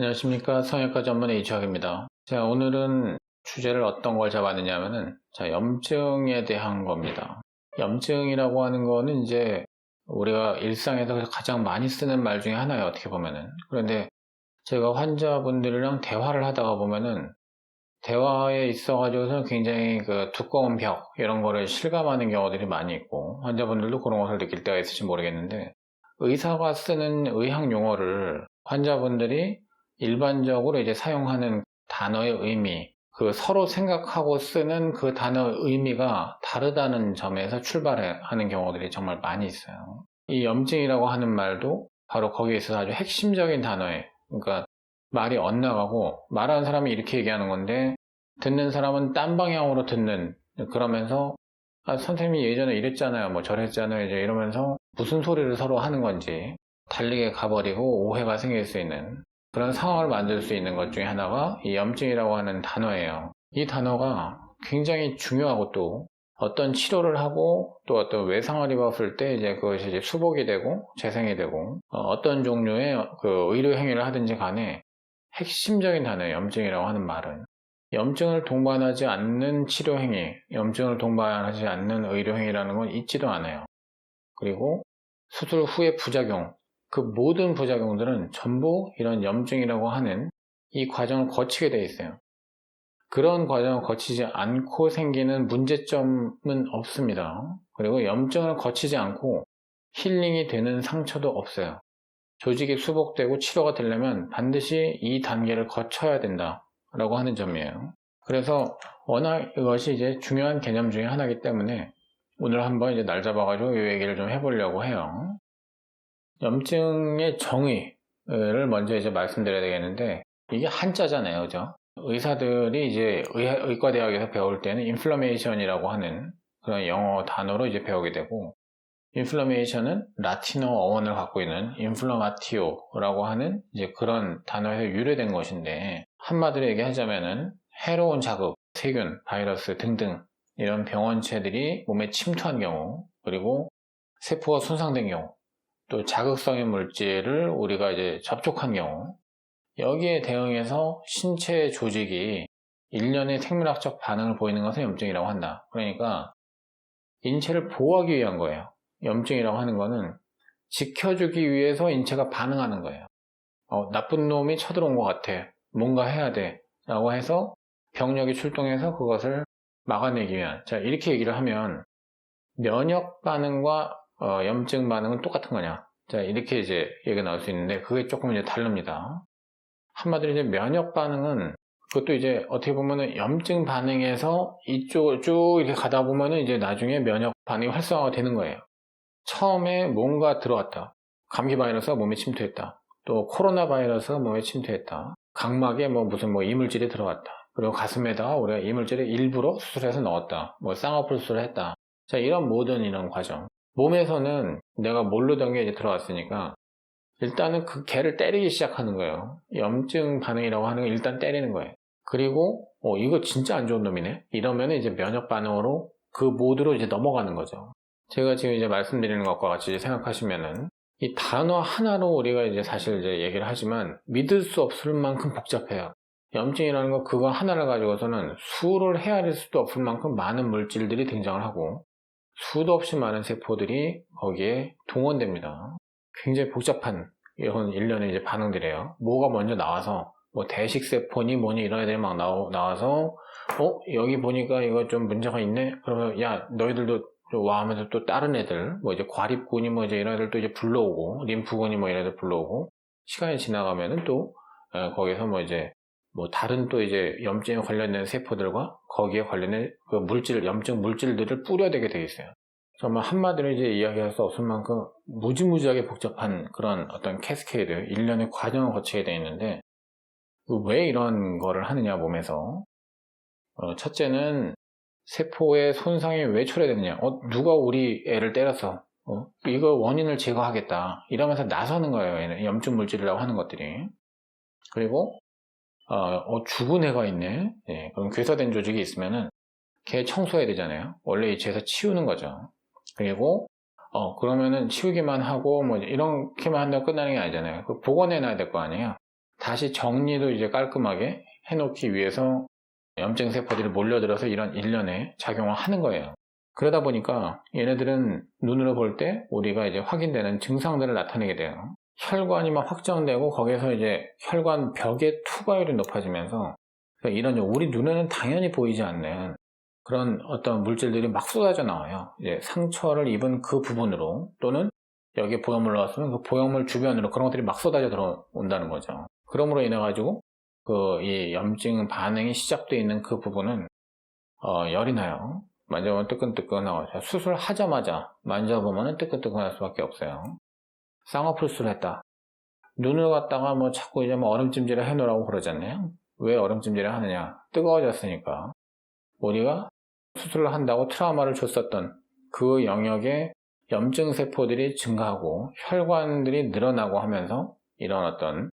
안녕하십니까 성형외과 전문의 이주학입니다. 자 오늘은 주제를 어떤 걸 잡았느냐 하면은 자 염증에 대한 겁니다. 염증이라고 하는 거는 이제 우리가 일상에서 가장 많이 쓰는 말 중에 하나예요 어떻게 보면은 그런데 제가 환자분들이랑 대화를 하다가 보면은 대화에 있어 가지고서 굉장히 그 두꺼운 벽 이런 거를 실감하는 경우들이 많이 있고 환자분들도 그런 것을 느낄 때가 있을지 모르겠는데 의사가 쓰는 의학 용어를 환자분들이 일반적으로 이제 사용하는 단어의 의미, 그 서로 생각하고 쓰는 그 단어의 의미가 다르다는 점에서 출발하는 경우들이 정말 많이 있어요. 이 염증이라고 하는 말도 바로 거기에 있어서 아주 핵심적인 단어예요. 그러니까 말이 엇나가고 말하는 사람이 이렇게 얘기하는 건데 듣는 사람은 딴 방향으로 듣는 그러면서 아, 선생님이 예전에 이랬잖아요. 뭐 저랬잖아요. 이제 이러면서 무슨 소리를 서로 하는 건지 달리게 가버리고 오해가 생길 수 있는 그런 상황을 만들 수 있는 것 중에 하나가 이 염증이라고 하는 단어예요. 이 단어가 굉장히 중요하고 또 어떤 치료를 하고 또 어떤 외상을 입었을 때 이제 그것이 이제 수복이 되고 재생이 되고 어, 떤 종류의 그 의료 행위를 하든지 간에 핵심적인 단어예요. 염증이라고 하는 말은. 염증을 동반하지 않는 치료 행위, 염증을 동반하지 않는 의료 행위라는 건 있지도 않아요. 그리고 수술 후의 부작용, 그 모든 부작용들은 전부 이런 염증이라고 하는 이 과정을 거치게 되어 있어요. 그런 과정을 거치지 않고 생기는 문제점은 없습니다. 그리고 염증을 거치지 않고 힐링이 되는 상처도 없어요. 조직이 수복되고 치료가 되려면 반드시 이 단계를 거쳐야 된다라고 하는 점이에요. 그래서 워낙 이것이 이제 중요한 개념 중에 하나이기 때문에 오늘 한번 이제 날 잡아가지고 이 얘기를 좀 해보려고 해요. 염증의 정의를 먼저 이제 말씀드려야 되겠는데 이게 한자잖아요, 그죠? 의사들이 이제 의, 과 대학에서 배울 때는 인플라메이션이라고 하는 그런 영어 단어로 이제 배우게 되고 인플라메이션은 라틴어 어원을 갖고 있는 인플라마티오라고 하는 이제 그런 단어에서 유래된 것인데 한마디로 얘기하자면은 해로운 자극, 세균, 바이러스 등등 이런 병원체들이 몸에 침투한 경우 그리고 세포가 손상된 경우 또 자극성의 물질을 우리가 이제 접촉한 경우 여기에 대응해서 신체 조직이 일련의 생물학적 반응을 보이는 것을 염증이라고 한다. 그러니까 인체를 보호하기 위한 거예요. 염증이라고 하는 거는 지켜주기 위해서 인체가 반응하는 거예요. 어, 나쁜 놈이 쳐들어온 것 같아. 뭔가 해야 돼. 라고 해서 병력이 출동해서 그것을 막아내기 위한. 자, 이렇게 얘기를 하면 면역 반응과 어, 염증 반응은 똑같은 거냐? 자, 이렇게 이제 얘기가 나올 수 있는데, 그게 조금 이제 다릅니다. 한마디로 이제 면역 반응은, 그것도 이제 어떻게 보면은 염증 반응에서 이쪽을 쭉 이렇게 가다 보면은 이제 나중에 면역 반응이 활성화가 되는 거예요. 처음에 뭔가 들어왔다. 감기 바이러스가 몸에 침투했다. 또 코로나 바이러스가 몸에 침투했다. 각막에 뭐 무슨 뭐 이물질이 들어왔다. 그리고 가슴에다가 우리가 이물질을 일부러 수술해서 넣었다. 뭐 쌍꺼풀 수술을 했다. 자, 이런 모든 이런 과정. 몸에서는 내가 모르던 게 이제 들어왔으니까 일단은 그 개를 때리기 시작하는 거예요. 염증 반응이라고 하는 건 일단 때리는 거예요. 그리고 어, 이거 진짜 안 좋은 놈이네. 이러면 이제 면역 반응으로 그 모드로 이제 넘어가는 거죠. 제가 지금 이제 말씀드리는 것과 같이 생각하시면은 이 단어 하나로 우리가 이제 사실 이제 얘기를 하지만 믿을 수 없을 만큼 복잡해요. 염증이라는 거 그거 하나를 가지고서는 수를 헤아릴 수도 없을 만큼 많은 물질들이 등장을 하고 수도 없이 많은 세포들이 거기에 동원됩니다. 굉장히 복잡한 이런 일련의 이제 반응들이에요. 뭐가 먼저 나와서 뭐 대식세포니 뭐니 이런 애들이 막 나오, 나와서 어 여기 보니까 이거 좀 문제가 있네. 그러면 야 너희들도 와 하면서 또 다른 애들 뭐 이제 과립군이 뭐 이제 이런 애들 도 이제 불러오고 림프군이 뭐 이런 애들 불러오고 시간이 지나가면은 또 거기서 뭐 이제 뭐 다른 또 이제 염증에 관련된 세포들과 거기에 관련된 그 물질, 염증 물질들을 뿌려대게 되어 있어요. 정말 한마디로 이제 이야기할 수 없을 만큼 무지무지하게 복잡한 그런 어떤 캐스케이드, 일련의 과정을 거치게 되어 있는데 왜 이런 거를 하느냐 몸에서. 어, 첫째는 세포의 손상이 왜 초래되느냐. 어, 누가 우리 애를 때렸어 어, 이거 원인을 제거하겠다. 이러면서 나서는 거예요 염증 물질이라고 하는 것들이. 그리고 어, 어, 죽은 애가 있네. 예, 그럼 괴사된 조직이 있으면은 걔 청소해야 되잖아요. 원래 이체에서 치우는 거죠. 그리고 어, 그러면은 치우기만 하고 뭐 이렇게만 한다고 끝나는 게 아니잖아요. 그 복원해 놔야 될 거 아니에요. 다시 정리도 이제 깔끔하게 해놓기 위해서 염증 세포들이 몰려들어서 이런 일련의 작용을 하는 거예요. 그러다 보니까 얘네들은 눈으로 볼 때 우리가 이제 확인되는 증상들을 나타내게 돼요. 혈관이 막 확장되고 거기에서 이제 혈관 벽의 투과율이 높아지면서 그러니까 이런 우리 눈에는 당연히 보이지 않는 그런 어떤 물질들이 막 쏟아져 나와요. 이제 상처를 입은 그 부분으로 또는 여기에 보형물 나왔으면 그 보형물 주변으로 그런 것들이 막 쏟아져 들어온다는 거죠. 그러므로 인해 가지고 그 이 염증 반응이 시작되어 있는 그 부분은 어, 열이 나요. 만져보면 뜨끈뜨끈하고 수술하자마자 만져보면 뜨끈뜨끈할 수밖에 없어요. 쌍꺼풀수를 했다. 눈을 갖다가 뭐 자꾸 이제 뭐 얼음찜질을 해놓으라고 그러잖아요. 왜 얼음찜질을 하느냐? 뜨거워졌으니까. 우리가 수술을 한다고 트라우마를 줬었던 그 영역에 염증 세포들이 증가하고 혈관들이 늘어나고 하면서 이런 어떤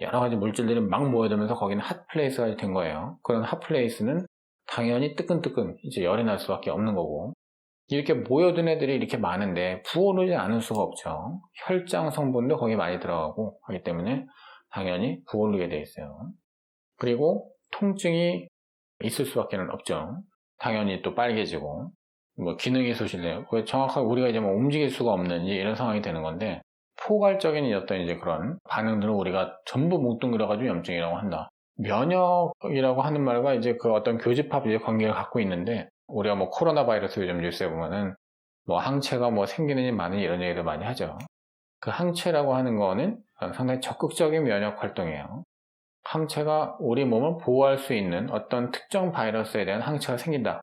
여러 가지 물질들이 막 모여들면서 거기는 핫플레이스가 된 거예요. 그런 핫플레이스는 당연히 뜨끈뜨끈 이제 열이 날 수밖에 없는 거고 이렇게 모여든 애들이 이렇게 많은데 부어오르지 않을 수가 없죠. 혈장 성분도 거기에 많이 들어가고 하기 때문에 당연히 부어오르게 돼 있어요. 그리고 통증이 있을 수밖에 없죠. 당연히 또 빨개지고 뭐 기능이 소실돼요. 정확하게 우리가 이제 뭐 움직일 수가 없는 이런 상황이 되는 건데 포괄적인 어떤 이제 그런 반응들을 우리가 전부 뭉뚱그려가지고 염증이라고 한다. 면역이라고 하는 말과 이제 그 어떤 교집합 이제 관계를 갖고 있는데 우리가 뭐 코로나 바이러스 요즘 뉴스에 보면은 뭐 항체가 뭐 생기느니 많은 이런 얘기도 많이 하죠. 그 항체라고 하는 거는 상당히 적극적인 면역 활동이에요. 항체가 우리 몸을 보호할 수 있는 어떤 특정 바이러스에 대한 항체가 생긴다.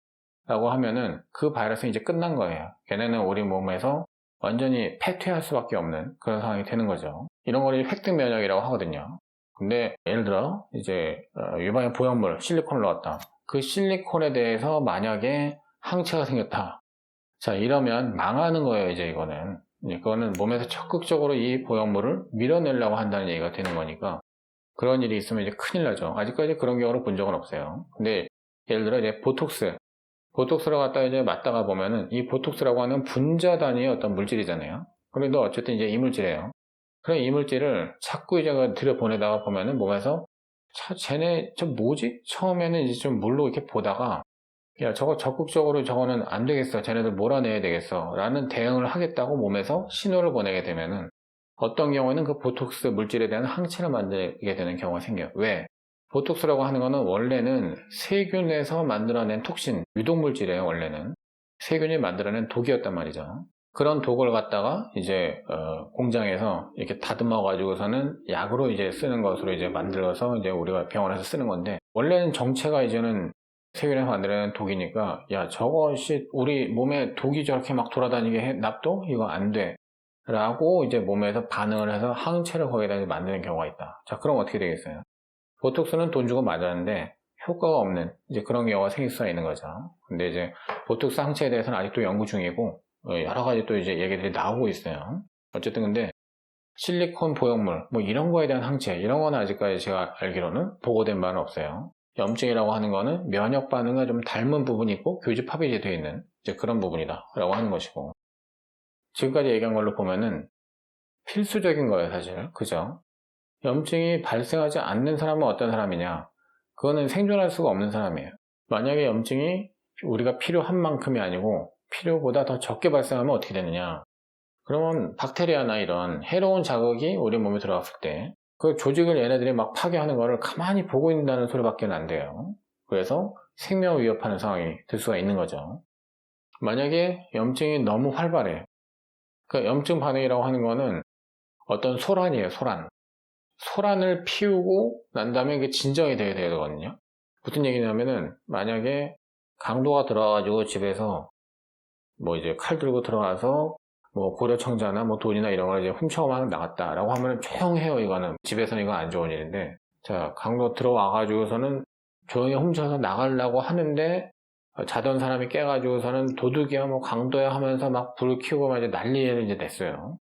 라고 하면은 그 바이러스는 이제 끝난 거예요. 걔네는 우리 몸에서 완전히 패퇴할 수밖에 없는 그런 상황이 되는 거죠. 이런 걸 획득 면역이라고 하거든요. 근데 예를 들어 이제 어, 유방의 보형물 실리콘을 넣었다. 그 실리콘에 대해서 만약에 항체가 생겼다. 자 이러면 망하는 거예요 이제 이거는. 이거는 몸에서 적극적으로 이 보형물을 밀어내려고 한다는 얘기가 되는 거니까 그런 일이 있으면 이제 큰일 나죠. 아직까지 그런 경우를 본 적은 없어요. 근데 예를 들어 이제 보톡스 보톡스를 갖다 이제 맞다가 보면은 이 보톡스라고 하는 분자 단위의 어떤 물질이잖아요. 그래도 어쨌든 이제 이물질이에요. 그런 이물질을 자꾸 이제 그 들여보내다가 보면은 몸에서 차, 쟤네 저 뭐지? 처음에는 이제 좀 물로 이렇게 보다가 야 저거 적극적으로 저거는 안 되겠어. 쟤네들 몰아내야 되겠어. 라는 대응을 하겠다고 몸에서 신호를 보내게 되면은 어떤 경우에는 그 보톡스 물질에 대한 항체를 만들게 되는 경우가 생겨요. 왜? 보톡스라고 하는 거는 원래는 세균에서 만들어낸 톡신, 유독물질이에요, 원래는. 세균이 만들어낸 독이었단 말이죠. 그런 독을 갖다가 이제 어, 공장에서 이렇게 다듬어 가지고서는 약으로 이제 쓰는 것으로 이제 만들어서 이제 우리가 병원에서 쓰는 건데 원래는 정체가 이제는 세균에서 만들어낸 독이니까 야 저것이 우리 몸에 독이 저렇게 막 돌아다니게 해 납도 이거 안 돼. 라고 이제 몸에서 반응을 해서 항체를 거기다 만드는 경우가 있다. 자, 그럼 어떻게 되겠어요? 보톡스는 돈 주고 맞았는데 효과가 없는 이제 그런 경우가 생길 수가 있는 거죠. 근데 이제 보톡스 항체에 대해서는 아직도 연구 중이고 어, 여러 가지 또 이제 얘기들이 나오고 있어요. 어쨌든 근데 실리콘 보형물 뭐 이런 거에 대한 항체 이런 거는 아직까지 제가 알기로는 보고된 바는 없어요. 염증이라고 하는 거는 면역 반응과 좀 닮은 부분이 있고 교집합이 이제 되어 있는 이제 그런 부분이다라고 하는 것이고 지금까지 얘기한 걸로 보면은 필수적인 거예요 사실 그죠? 염증이 발생하지 않는 사람은 어떤 사람이냐? 그거는 생존할 수가 없는 사람이에요. 만약에 염증이 우리가 필요한 만큼이 아니고 필요보다 더 적게 발생하면 어떻게 되느냐? 그러면 박테리아나 이런 해로운 자극이 우리 몸에 들어갔을 때 그 조직을 얘네들이 막 파괴하는 거를 가만히 보고 있는다는 소리밖에 안 돼요. 그래서 생명 위협하는 상황이 될 수가 있는 거죠. 만약에 염증이 너무 활발해. 그 염증 반응이라고 하는 거는 어떤 소란이에요, 소란. 소란을 피우고 난 다음에 이게 진정이 돼야 되거든요. 무슨 얘기냐면은 만약에 강도가 들어와가지고 집에서 뭐 이제 칼 들고 들어와서 뭐 고려청자나 뭐 돈이나 이런 걸 이제 훔쳐만 나갔다라고 하면 조용해요 이거는 집에서는 이건 안 좋은 일인데 자 강도 들어와가지고서는 조용히 훔쳐서 나가려고 하는데 자던 사람이 깨가지고서는 도둑이야 뭐 강도야 하면서 막 불을 켜고 막 이제 난리를 이제 냈어요.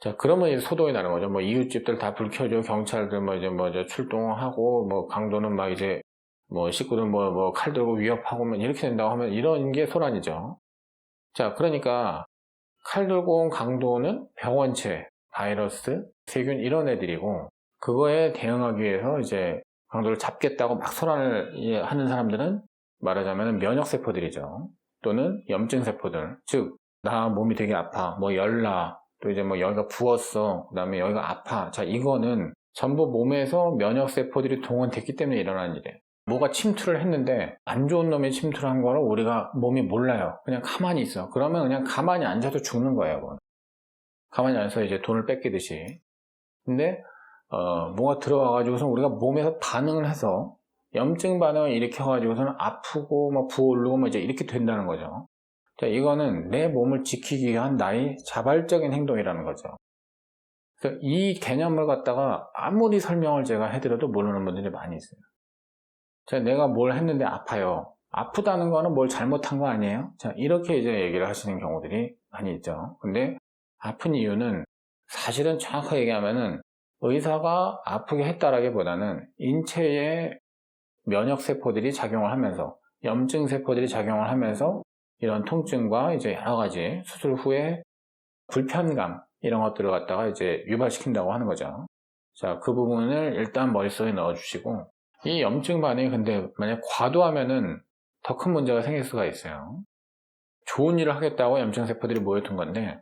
자, 그러면 이제 소동이 나는 거죠. 뭐 이웃집들 다 불 켜줘, 경찰들 뭐 이제 뭐 이제 출동하고, 뭐 강도는 막 이제 뭐 식구들 뭐, 뭐칼 들고 위협하고 뭐 이렇게 된다고 하면 이런 게 소란이죠. 자, 그러니까 칼 들고 온 강도는 병원체, 바이러스, 세균 이런 애들이고, 그거에 대응하기 위해서 이제 강도를 잡겠다고 막 소란을 예, 하는 사람들은 말하자면 면역 세포들이죠. 또는 염증 세포들. 즉, 나 몸이 되게 아파. 뭐 열나. 또 이제 뭐 여기가 부었어. 그 다음에 여기가 아파. 자, 이거는 전부 몸에서 면역 세포들이 동원됐기 때문에 일어나는 일이에요. 뭐가 침투를 했는데 안 좋은 놈이 침투를 한 거를 우리가 몸이 몰라요. 그냥 가만히 있어. 그러면 그냥 가만히 앉아도 죽는 거예요. 그건. 가만히 앉아서 이제 돈을 뺏기듯이. 근데 어, 뭐가 들어와가지고서 우리가 몸에서 반응을 해서 염증 반응을 일으켜가지고서는 아프고 막 부어오르고 뭐 이제 이렇게 된다는 거죠. 자, 이거는 내 몸을 지키기 위한 나의 자발적인 행동이라는 거죠. 이 개념을 갖다가 아무리 설명을 제가 해드려도 모르는 분들이 많이 있어요. 자, 내가 뭘 했는데 아파요. 아프다는 거는 뭘 잘못한 거 아니에요? 자, 이렇게 이제 얘기를 하시는 경우들이 많이 있죠. 근데 아픈 이유는 사실은 정확하게 얘기하면은 의사가 아프게 했다라기보다는 인체에 면역세포들이 작용을 하면서 염증세포들이 작용을 하면서 이런 통증과 이제 여러 가지 수술 후에 불편감 이런 것들을 갖다가 이제 유발시킨다고 하는 거죠. 자, 그 부분을 일단 머릿속에 넣어주시고 이 염증 반응이 근데 만약 과도하면은 더 큰 문제가 생길 수가 있어요. 좋은 일을 하겠다고 염증 세포들이 모여든 건데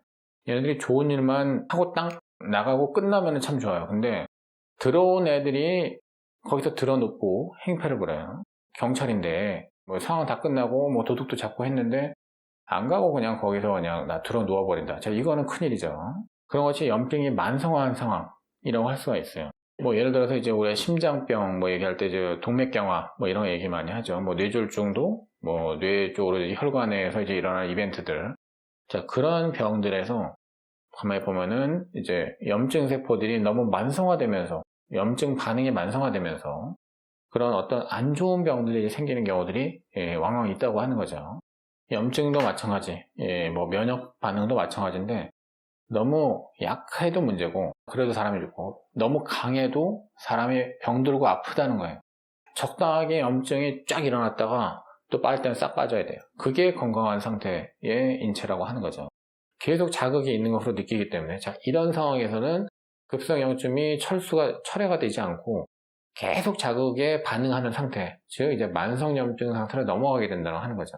얘네들이 좋은 일만 하고 딱 나가고 끝나면 참 좋아요. 근데 들어온 애들이 거기서 들어놓고 행패를 부려요. 경찰인데 뭐 상황 다 끝나고 뭐 도둑도 잡고 했는데 안 가고 그냥 거기서 그냥 나 들어 누워버린다. 자 이거는 큰일이죠. 그런 것이 염증이 만성화한 상황이라고 할 수가 있어요. 뭐 예를 들어서 이제 우리가 심장병 뭐 얘기할 때 이제 동맥경화 뭐 이런 거 얘기 많이 하죠. 뭐 뇌졸중도 뭐 뇌 쪽으로 이제 혈관에서 이제 일어나는 이벤트들. 자 그런 병들에서 가만히 보면은 이제 염증 세포들이 너무 만성화되면서 염증 반응이 만성화되면서 그런 어떤 안 좋은 병들이 생기는 경우들이 예, 왕왕 있다고 하는 거죠. 염증도 마찬가지, 예, 뭐 면역 반응도 마찬가지인데 너무 약해도 문제고 그래도 사람이 죽고 너무 강해도 사람이 병들고 아프다는 거예요. 적당하게 염증이 쫙 일어났다가 또 빠질 때는 싹 빠져야 돼요. 그게 건강한 상태의 인체라고 하는 거죠. 계속 자극이 있는 것으로 느끼기 때문에 자 이런 상황에서는 급성염증이 철수가 철회가 되지 않고 계속 자극에 반응하는 상태 즉 이제 만성염증 상태로 넘어가게 된다고 하는 거죠